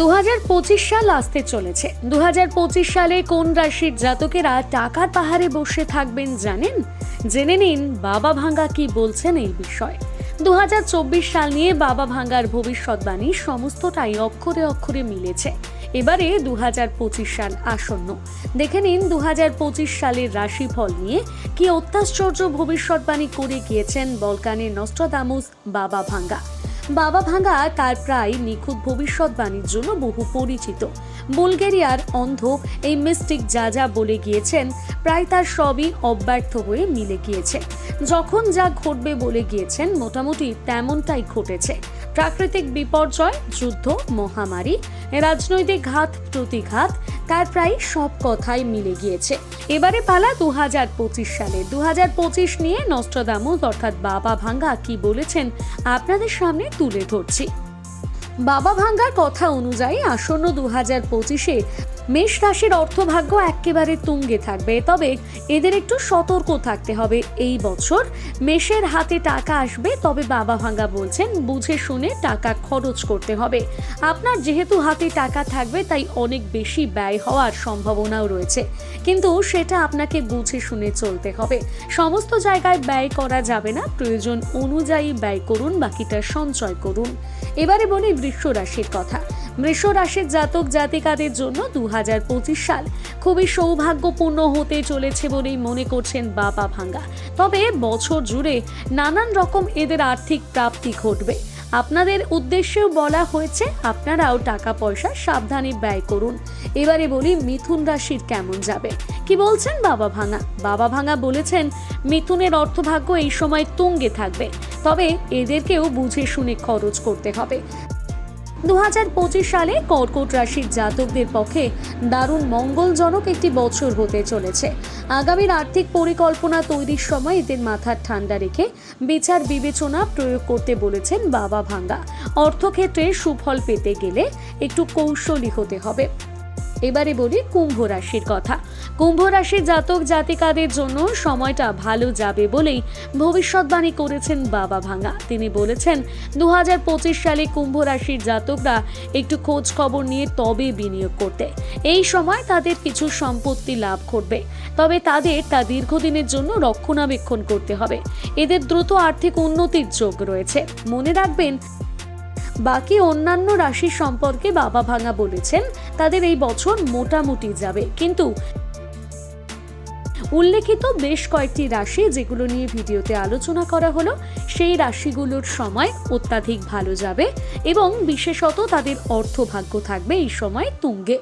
দু হাজার পঁচিশ সাল আসতে চলেছে। দু হাজার পঁচিশ সালে কোন রাশির জাতকেরা টাকার পাহাড়ে বসে থাকবেন জানেন? জেনে নিন বাবা ভাঙ্গা কি বলছেন এই বিষয়ে। দু হাজার চব্বিশ সাল নিয়ে বাবা ভাঙ্গার ভবিষ্যৎবাণী সমস্তটাই অক্ষরে অক্ষরে মিলেছে। এবারে দু হাজার পঁচিশ সাল আসন্ন। দেখে নিন দু হাজার পঁচিশ সালের রাশিফল নিয়ে কি অত্যাশ্চর্য ভবিষ্যৎবাণী করে গিয়েছেন বলকানের নষ্টদামুস বাবা ভাঙ্গা। বাবা ভাঙ্গা তার প্রায় নিখুঁত ভবিষ্যৎবাণীর জন্য বহু পরিচিত। বুলগেরিয়ার অন্ধ এই মিস্টিক যা যা বলে গিয়েছেন, প্রায় তার সবই অব্যর্থ হয়ে মিলে গিয়েছে। যখন যা ঘটবে বলে গিয়েছেন, মোটামুটি তেমনটাই ঘটেছে। প্রাকৃতিক বিপর্যয়, যুদ্ধ, মহামারী, রাজনৈতিক ঘাত, প্রতিঘাত তার প্রায় সব কথাই মিলে গিয়েছে। এবারে পালা দু হাজার পঁচিশ সালে। দু হাজার পঁচিশ নিয়ে নষ্টদামোস অর্থাৎ বাবা ভাঙ্গা কি বলেছেন আপনাদের সামনে তুলে ধরছি। বাবা ভাঙ্গার কথা অনুযায়ী আসন্ন দু হাজার পঁচিশে মেষ রাশির অর্থভাগ্য একেবারে তুঙ্গে থাকবে, তবে এদের একটু সতর্ক থাকতে হবে এই বছর। মেষের হাতে টাকা আসবে, তবে বাবা ভাঙ্গা বলছেন, বুঝে শুনে টাকা খরচ করতে হবে। আপনার যেহেতু হাতে টাকা থাকবে, তাই অনেক বেশি ব্যয় হওয়ার সম্ভাবনাও রয়েছে। কিন্তু সেটা আপনাকে বুঝে শুনে চলতে হবে। সমস্ত জায়গায় ব্যয় করা যাবে না, প্রয়োজন অনুযায়ী ব্যয় করুন, বাকিটা সঞ্চয় করুন। এবারে বলি বৃষ রাশির কথা। বৃষ রাশির জাতক জাতিকাদের জন্য দু হাজার পঁচিশ সাল খুবই সৌভাগ্যপূর্ণ হতে চলেছে বলেই মনে করছেন বাবা ভাঙ্গা। তবে বছর জুড়ে নানান রকম এদের আর্থিক প্রাপ্তি ঘটবে। আপনাদের উদ্দেশ্যেও বলা হয়েছে, আপনারাও টাকা পয়সা সাবধানে ব্যয় করুন। এবারে বলি, মিথুন রাশির কেমন যাবে? কি বলছেন বাবা ভাঙা বাবা ভাঙা বলেছেন, মিথুনের অর্থভাগ্য এই সময় তুঙ্গে থাকবে। তবে এদেরকেও বুঝে শুনে খরচ করতে হবে। দু হাজার পঁচিশ সালে কর্কট রাশির জাতকদের পক্ষে দারুণ মঙ্গলজনক একটি বছর হতে চলেছে। আগামীর আর্থিক পরিকল্পনা তৈরির সময় এদের মাথার ঠান্ডা রেখে বিচার বিবেচনা প্রয়োগ করতে বলেছেন বাবা ভাঙ্গা। অর্থক্ষেত্রে সুফল পেতে গেলে একটু কৌশলী হতে হবে। এবারে বলি কুম্ভ রাশির কথা। কুম্ভ রাশির জাতক জাতিকাদের জন্য সময়টা ভালো যাবে বলেই ভবিষ্যৎবাণী করেছেন বাবা ভাঙা। তিনি বলেছেন, দুহাজার পঁচিশ সালে কুম্ভ রাশির জাতকরা একটু খোঁজ খবর নিয়ে তবে বিনিয়োগ করতে। এই সময় তাদের কিছু সম্পত্তি লাভ করবে। তবে তাদের তা দীর্ঘদিনের জন্য রক্ষণাবেক্ষণ করতে হবে। এদের দ্রুত আর্থিক উন্নতির যোগ রয়েছে। মনে রাখবেন বাকি অন্যান্য রাশি সম্পর্কে বাবা ভাঙা বলেছেন, তাদের এই বছর মোটামুটি যাবে। কিন্তু উল্লেখিত বেশ কয়েকটি রাশি যেগুলো নিয়ে ভিডিওতে আলোচনা করা হলো, সেই রাশিগুলোর সময় অত্যাধিক ভালো যাবে এবং বিশেষত তাদের অর্থভাগ্য থাকবে এই সময় তুঙ্গে।